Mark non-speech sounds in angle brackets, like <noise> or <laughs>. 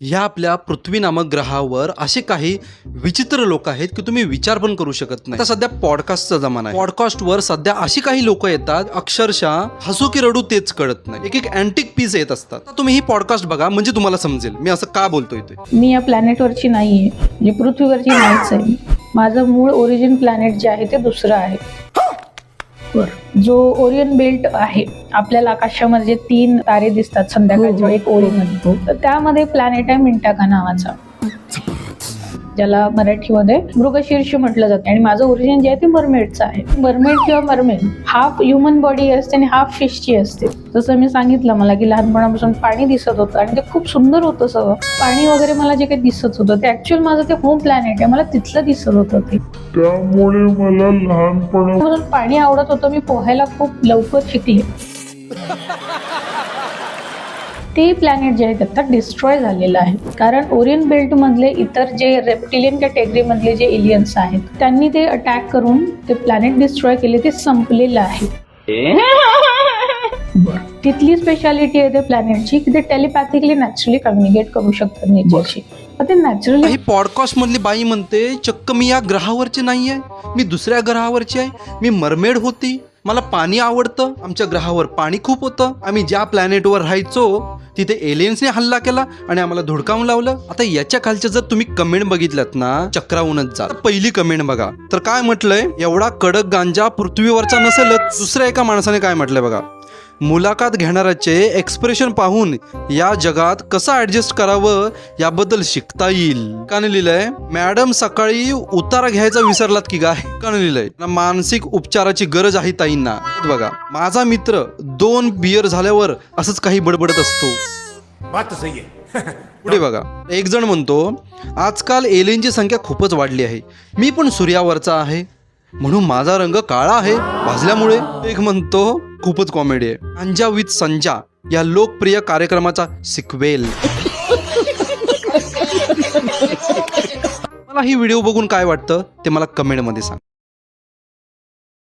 ह्या आपल्या पृथ्वी नामक ग्रहावर असे काही विचित्र लोक आहेत की तुम्ही विचार पण करू शकत नाही. आता सध्या पॉडकास्टचा जमाना आहे. पॉडकास्टवर सध्या अशी काही लोक येतात अक्षरशः हसू की रडू तेच कळत नाही. एक एक अँटिक पीस येत असतात. तुम्ही ही पॉडकास्ट बघा म्हणजे तुम्हाला समजेल मी असं का बोलतोय ते? मी या प्लॅनेटवरची नाही आहे म्हणजे पृथ्वीवरची नाहीच आहे. माझं मूळ ओरिजिन प्लॅनेट जे आहे ते दुसरं आहे. बरं. जो ओरियन बेल्ट आहे आपल्याला आकाशामध्ये जे तीन तारे दिसतात संध्याकाळच्या वेळी एक ओळीमध्ये तर त्यामध्ये प्लॅनेट आहे मिंटाका नावाचा ज्याला मराठीमध्ये मृगशीर्ष म्हटलं जातं. आणि माझं ओरिजिन जे आहे ते मरमेडचं आहे. मरमेड किंवा मरमेड हाफ ह्युमन बॉडी असते आणि हाफ फिशची असते. जसं मी सांगितलं मला की लहानपणापासून पाणी दिसत होतं आणि ते खूप सुंदर होतं सगळं. पाणी वगैरे मला जे काही दिसत होतं ते ऍक्च्युअल माझं ते होम प्लॅनेट आहे. मला तिथलं दिसत होतं ते. त्यामुळे मला लहानपणा म्हणून पाणी आवडत होतं. मी पोहायला खूप लवकर शिकले. ते प्लॅनेट जे आहे ते आता डिस्ट्रॉय झालेलं आहे. कारण ओरियन बेल्ट मधले इतर जे रेप्टिलियन कॅटेगरी मधले जे एलियन्स आहेत त्यांनी ते अटॅक करून ते प्लॅनेट डिस्ट्रॉय केले ते संपलेलं आहे. तिथली स्पेशालिटी आहे त्या प्लॅनेटची की ते टेलिपॅथिकली नॅचरली कम्युनिकेट करू शकतात नेचरशी ते नॅचरली ही पॉडकास्ट मधली बाई म्हणते चक्क मी या ग्रहावरची नाही आहे मी दुसऱ्या ग्रहावरची आहे मी मरमेड होती. मला पाणी आवडतं आमच्या ग्रहावर पाणी खूप होतं. आम्ही ज्या प्लॅनेटवर राहायचो तिथे एलियन्सने हल्ला केला आणि आम्हाला धुडकावून लावलं. आता याच्या खालच्या जर तुम्ही कमेंट बघितल्यात ना चक्रावूनच जा. पहिली कमेंट बघा. तर काय म्हटलंय? एवढा कडक गांजा पृथ्वीवरचा नसेलच. दुसऱ्या एका माणसाने काय म्हटलंय बघा? मुलाखत घेणाऱ्याचे एक्सप्रेशन पाहून या जगात कसं ऍडजस्ट करावं याबद्दल शिकता येईल. काने लिहिलंय मॅडम सकाळी उतारा घ्यायचा विसरलात की काय? काने लिहिलंय मानसिक उपचाराची गरज आहे ताईंना. बघा माझा मित्र दोन बियर झाल्यावर असंच काही बडबडत असतो. बात सही है <laughs> पुढे बघा एक जण म्हणतो आजकाल एलियनची संख्या खूपच वाढली आहे. मी पण सूर्यावरचा आहे. म्हणून माझा रंग काळा आहे भाजल्यामुळे. एक म्हणतो खूपच कॉमेडी आहे. अंजा विथ संजा या लोकप्रिय कार्यक्रमाचा सिक्वेल मला ही व्हिडिओ बघून काय वाटतं ते मला कमेंटमध्ये सांग.